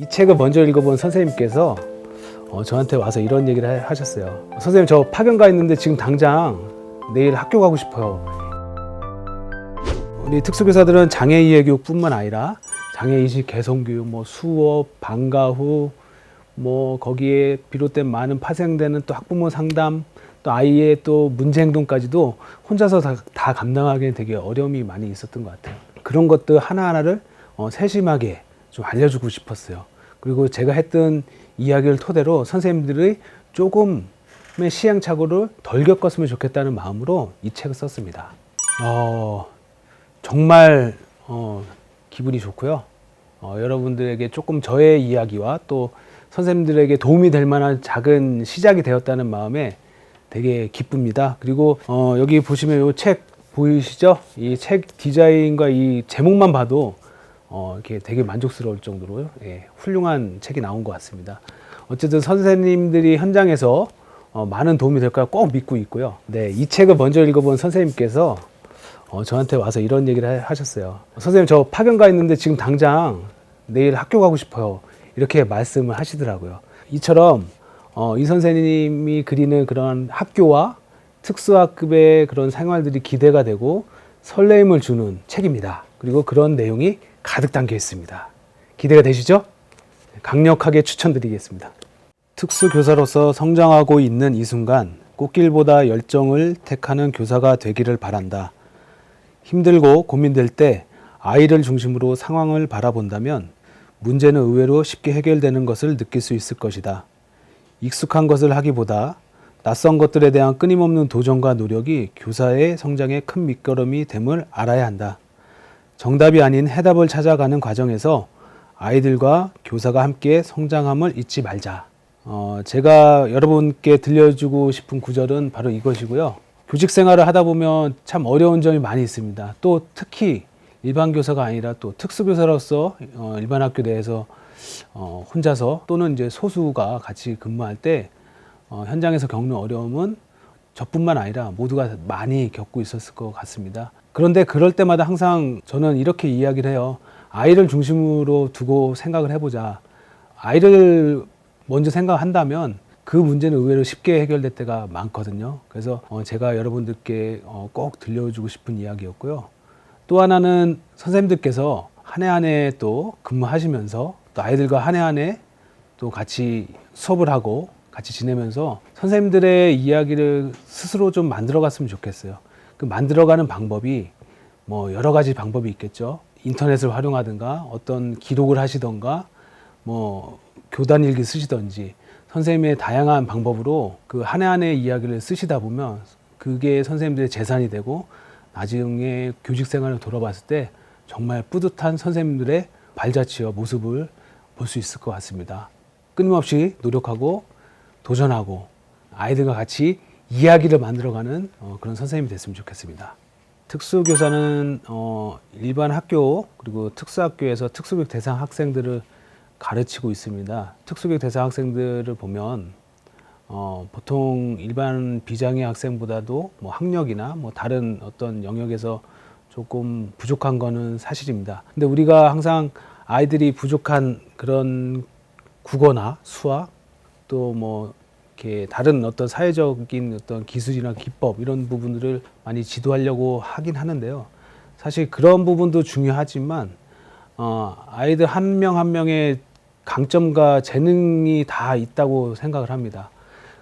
이 책을 먼저 읽어본 선생님께서 어, 저한테 와서 이런 얘기를 하- 하셨어요. 선생님 저 파견 가 있는데 지금 당장 내일 학교 가고 싶어요. 우리 특수교사들은 장애 이해 교육뿐만 아니라 장애 인식 개선 교육, 뭐 수업, 방과 후, 뭐 거기에 비롯된 많은 파생되는 또 학부모 상담, 또 아이의 또 문제 행동까지도 혼자서 다, 다 감당하기는 되게 어려움이 많이 있었던 것 같아요. 그런 것들 하나하나를 어, 세심하게 좀 알려주고 싶었어요. 그리고 제가 했던 이야기를 토대로 선생님들의 조금의 시행착오를 덜 겪었으면 좋겠다는 마음으로 이 책을 썼습니다. 어, 정말 어, 기분이 좋고요. 어, 여러분들에게 조금 저의 이야기와 또 선생님들에게 도움이 될 만한 작은 시작이 되었다는 마음에 되게 기쁩니다. 그리고 어, 여기 보시면 이 책 보이시죠? 이 책 디자인과 이 제목만 봐도 어, 이렇게 되게 만족스러울 정도로 예, 훌륭한 책이 나온 것 같습니다. 어쨌든 선생님들이 현장에서 어, 많은 도움이 될 거라 꼭 믿고 있고요. 네, 이 책을 먼저 읽어본 선생님께서 어, 저한테 와서 이런 얘기를 하- 하셨어요. 선생님 저 파견 가 있는데 지금 당장 내일 학교 가고 싶어요. 이렇게 말씀을 하시더라고요. 이처럼 어, 이 선생님이 그리는 그런 학교와 특수학급의 그런 생활들이 기대가 되고 설레임을 주는 책입니다. 그리고 그런 내용이 가득 담겨 있습니다. 기대가 되시죠? 강력하게 추천드리겠습니다. 특수교사로서 성장하고 있는 이 순간 꽃길보다 열정을 택하는 교사가 되기를 바란다. 힘들고 고민될 때 아이를 중심으로 상황을 바라본다면 문제는 의외로 쉽게 해결되는 것을 느낄 수 있을 것이다. 익숙한 것을 하기보다 낯선 것들에 대한 끊임없는 도전과 노력이 교사의 성장에 큰 밑거름이 됨을 알아야 한다. 정답이 아닌 해답을 찾아가는 과정에서 아이들과 교사가 함께 성장함을 잊지 말자. 어, 제가 여러분께 들려주고 싶은 구절은 바로 이것이고요. 교직 생활을 하다 보면 참 어려운 점이 많이 있습니다. 또 특히 일반 교사가 아니라 또 특수교사로서 어, 일반 학교 내에서 어, 혼자서 또는 이제 소수가 같이 근무할 때 어, 현장에서 겪는 어려움은 저뿐만 아니라 모두가 많이 겪고 있었을 것 같습니다. 그런데 그럴 때마다 항상 저는 이렇게 이야기를 해요. 아이를 중심으로 두고 생각을 해보자. 아이를 먼저 생각한다면 그 문제는 의외로 쉽게 해결될 때가 많거든요. 그래서 어, 제가 여러분들께 어, 꼭 들려주고 싶은 이야기였고요. 또 하나는 선생님들께서 한 해 한 해 또 근무하시면서 또 아이들과 한 해 한 해 또 같이 수업을 하고 같이 지내면서 선생님들의 이야기를 스스로 좀 만들어 갔으면 좋겠어요. 그 만들어가는 방법이 뭐 여러 가지 방법이 있겠죠. 인터넷을 활용하든가 어떤 기록을 하시던가 뭐 교단 일기 쓰시던지 선생님의 다양한 방법으로 그 한 해 한 해 이야기를 쓰시다 보면 그게 선생님들의 재산이 되고 나중에 교직 생활을 돌아봤을 때 정말 뿌듯한 선생님들의 발자취와 모습을 볼 수 있을 것 같습니다. 끊임없이 노력하고 도전하고 아이들과 같이 이야기를 만들어가는 어, 그런 선생님이 됐으면 좋겠습니다. 특수교사는 어, 일반 학교 그리고 특수학교에서 특수교육 대상 학생들을 가르치고 있습니다. 특수교육 대상 학생들을 보면 어, 보통 일반 비장애 학생보다도 뭐 학력이나 뭐 다른 어떤 영역에서 조금 부족한 거는 사실입니다. 근데 우리가 항상 아이들이 부족한 그런 국어나 수학 또 뭐 이렇게 다른 어떤 사회적인 어떤 기술이나 기법 이런 부분들을 많이 지도하려고 하긴 하는데요. 사실 그런 부분도 중요하지만 어, 아이들 한 명 한 명의 강점과 재능이 다 있다고 생각을 합니다.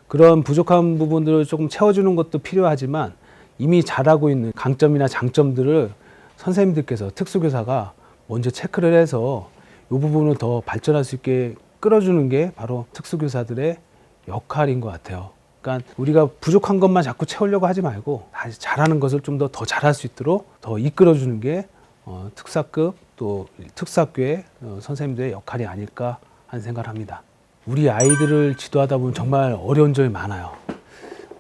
그런 부족한 부분들을 조금 채워주는 것도 필요하지만 이미 잘하고 있는 강점이나 장점들을 선생님들께서 특수교사가 먼저 체크를 해서 이 부분을 더 발전할 수 있게 끌어주는 게 바로 특수교사들의 역할인 것 같아요. 그러니까 우리가 부족한 것만 자꾸 채우려고 하지 말고 잘하는 것을 좀 더 더 잘할 수 있도록 더 이끌어주는 게 어, 특사급 또 특사학교의 어, 선생님들의 역할이 아닐까 하는 생각을 합니다. 우리 아이들을 지도하다 보면 정말 어려운 점이 많아요.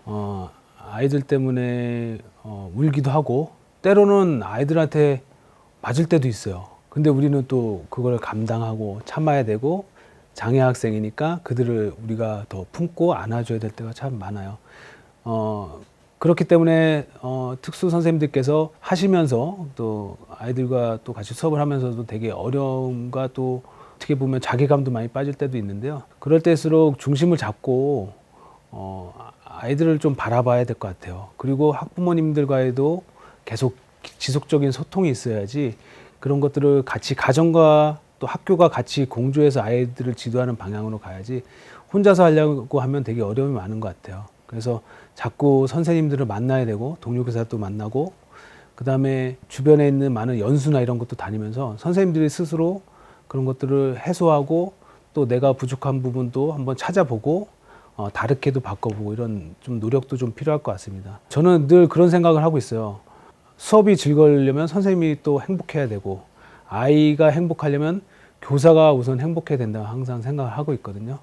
어, 아이들 때문에 어, 울기도 하고 때로는 아이들한테 맞을 때도 있어요. 근데 우리는 또 그걸 감당하고 참아야 되고 장애 학생이니까 그들을 우리가 더 품고 안아줘야 될 때가 참 많아요. 어, 그렇기 때문에 어, 특수 선생님들께서 하시면서 또 아이들과 또 같이 수업을 하면서도 되게 어려움과 또 어떻게 보면 자괴감도 많이 빠질 때도 있는데요. 그럴 때일수록 중심을 잡고 어, 아이들을 좀 바라봐야 될 것 같아요. 그리고 학부모님들과에도 계속 지속적인 소통이 있어야지 그런 것들을 같이 가정과 또 학교가 같이 공조해서 아이들을 지도하는 방향으로 가야지 혼자서 하려고 하면 되게 어려움이 많은 것 같아요. 그래서 자꾸 선생님들을 만나야 되고 동료 교사도 만나고 그 다음에 주변에 있는 많은 연수나 이런 것도 다니면서 선생님들이 스스로 그런 것들을 해소하고 또 내가 부족한 부분도 한번 찾아보고 어, 다르게도 바꿔보고 이런 좀 노력도 좀 필요할 것 같습니다. 저는 늘 그런 생각을 하고 있어요. 수업이 즐거우려면 선생님이 또 행복해야 되고 아이가 행복하려면 교사가 우선 행복해야 된다고 항상 생각을 하고 있거든요.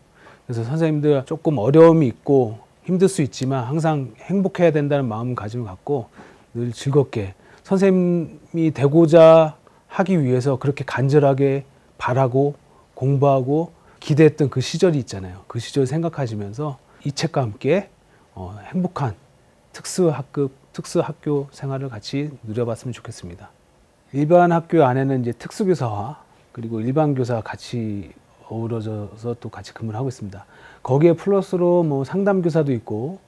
그래서 선생님들 조금 어려움이 있고 힘들 수 있지만 항상 행복해야 된다는 마음 가짐을 갖고 늘 즐겁게 선생님이 되고자 하기 위해서 그렇게 간절하게 바라고 공부하고 기대했던 그 시절이 있잖아요. 그 시절 생각하시면서 이 책과 함께 어, 행복한 특수학급, 특수학교 생활을 같이 누려봤으면 좋겠습니다. 일반 학교 안에는 이제 특수교사와 그리고 일반 교사가 같이 어우러져서 또 같이 근무를 하고 있습니다. 거기에 플러스로 뭐 상담 교사도 있고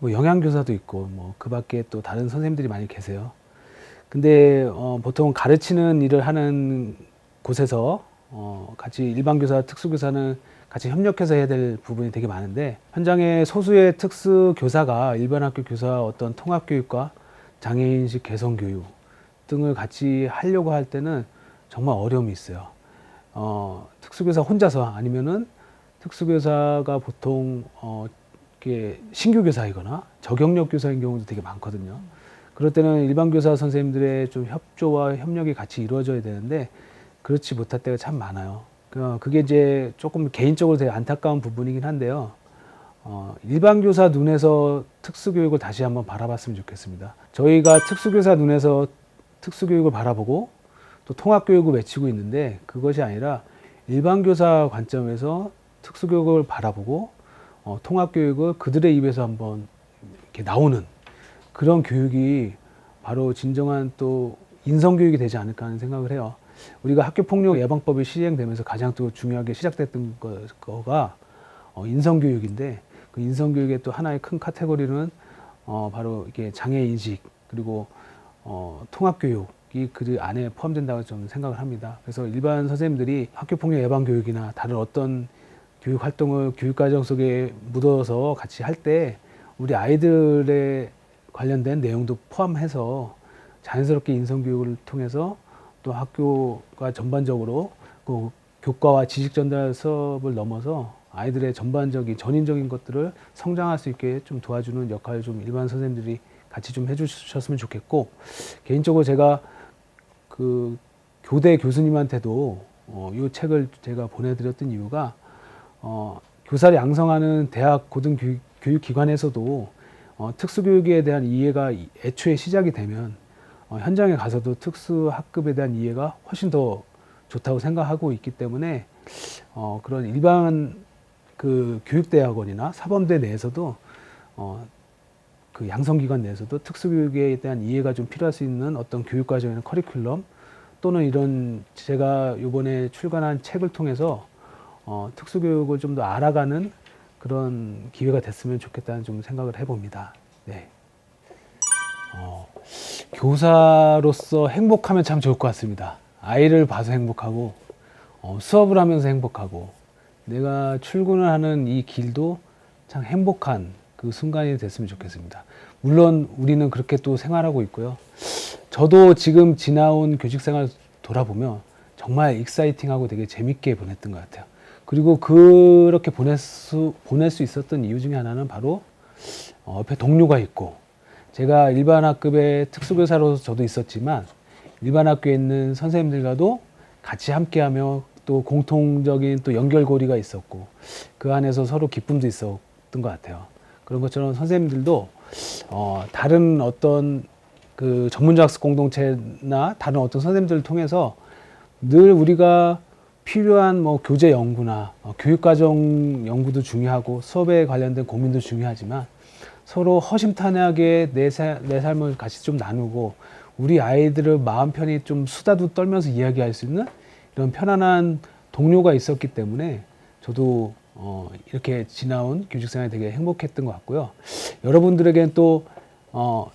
뭐 영양 교사도 있고 뭐 그 밖에 또 다른 선생님들이 많이 계세요. 근데 어, 보통 가르치는 일을 하는 곳에서 어, 같이 일반 교사, 특수 교사는 같이 협력해서 해야 될 부분이 되게 많은데 현장에 소수의 특수 교사가 일반 학교 교사 어떤 통합 교육과 장애인식 개선 교육 등을 같이 하려고 할 때는 정말 어려움이 있어요. 어, 특수교사 혼자서 아니면은 특수교사가 보통 어, 이게 신규 교사이거나 저경력 교사인 경우도 되게 많거든요. 그럴 때는 일반 교사 선생님들의 좀 협조와 협력이 같이 이루어져야 되는데 그렇지 못할 때가 참 많아요. 그- 그게 이제 조금 개인적으로 되게 안타까운 부분이긴 한데요. 어, 일반 교사 눈에서 특수교육을 다시 한번 바라봤으면 좋겠습니다. 저희가 특수교사 눈에서 특수교육을 바라보고 또 통합교육을 외치고 있는데 그것이 아니라 일반 교사 관점에서 특수교육을 바라보고 어, 통합교육을 그들의 입에서 한번 이렇게 나오는 그런 교육이 바로 진정한 또 인성교육이 되지 않을까 하는 생각을 해요. 우리가 학교폭력 예방법이 시행되면서 가장 또 중요하게 시작됐던 거- 거가 어, 인성교육인데 그 인성교육의 또 하나의 큰 카테고리는 어, 바로 이게 장애 인식 그리고 어, 통합교육이 그 안에 포함된다고 저는 생각을 합니다. 그래서 일반 선생님들이 학교폭력 예방교육이나 다른 어떤 교육 활동을 교육과정 속에 묻어서 같이 할 때 우리 아이들의 관련된 내용도 포함해서 자연스럽게 인성교육을 통해서 또 학교가 전반적으로 그 교과와 지식 전달 수업을 넘어서 아이들의 전반적인 전인적인 것들을 성장할 수 있게 좀 도와주는 역할을 좀 일반 선생님들이 같이 좀 해주셨으면 좋겠고 개인적으로 제가 그 교대 교수님한테도 어, 이 책을 제가 보내드렸던 이유가 어, 교사를 양성하는 대학 고등 교육 기관에서도 어, 특수교육에 대한 이해가 이- 애초에 시작이 되면 어, 현장에 가서도 특수학급에 대한 이해가 훨씬 더 좋다고 생각하고 있기 때문에 어, 그런 일반 그 교육대학원이나 사범대 내에서도 어, 그 양성기관 내에서도 특수교육에 대한 이해가 좀 필요할 수 있는 어떤 교육과정이나 커리큘럼 또는 이런 제가 이번에 출간한 책을 통해서 어, 특수교육을 좀 더 알아가는 그런 기회가 됐으면 좋겠다는 좀 생각을 해봅니다. 네. 어, 교사로서 행복하면 참 좋을 것 같습니다. 아이를 봐서 행복하고 어, 수업을 하면서 행복하고 내가 출근을 하는 이 길도 참 행복한 그 순간이 됐으면 좋겠습니다. 물론 우리는 그렇게 또 생활하고 있고요. 저도 지금 지나온 교직 생활 돌아보면 정말 익사이팅하고 되게 재밌게 보냈던 것 같아요. 그리고 그렇게 보낼 수, 보낼 수 있었던 이유 중에 하나는 바로 어, 옆에 동료가 있고 제가 일반 학급의 특수교사로서 저도 있었지만 일반 학교에 있는 선생님들과도 같이 함께하며 또 공통적인 또 연결고리가 있었고 그 안에서 서로 기쁨도 있었던 것 같아요. 그런 것처럼 선생님들도 어, 다른 어떤 그 전문적 학습 공동체나 다른 어떤 선생님들을 통해서 늘 우리가 필요한 뭐 교재 연구나 어, 교육과정 연구도 중요하고 수업에 관련된 고민도 중요하지만 서로 허심탄회하게 내, 사- 내 삶을 같이 좀 나누고 우리 아이들을 마음 편히 좀 수다도 떨면서 이야기할 수 있는 이런 편안한 동료가 있었기 때문에 저도 어, 이렇게 지나온 교직 생활이 되게 행복했던 것 같고요. 여러분들에겐 또 어,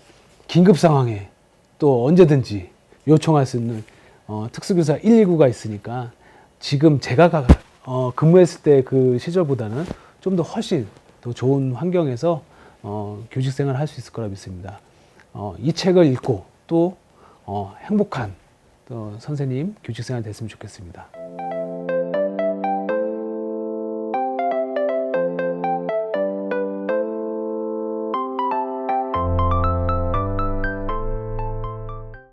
긴급 상황에 또 언제든지 요청할 수 있는 어, 특수교사 119가 있으니까 지금 제가 가, 어, 근무했을 때 그 시절보다는 좀 더 훨씬 더 좋은 환경에서 어, 교직 생활을 할 수 있을 거라 믿습니다. 어, 이 책을 읽고 또 어, 행복한 또 선생님 교직 생활 됐으면 좋겠습니다.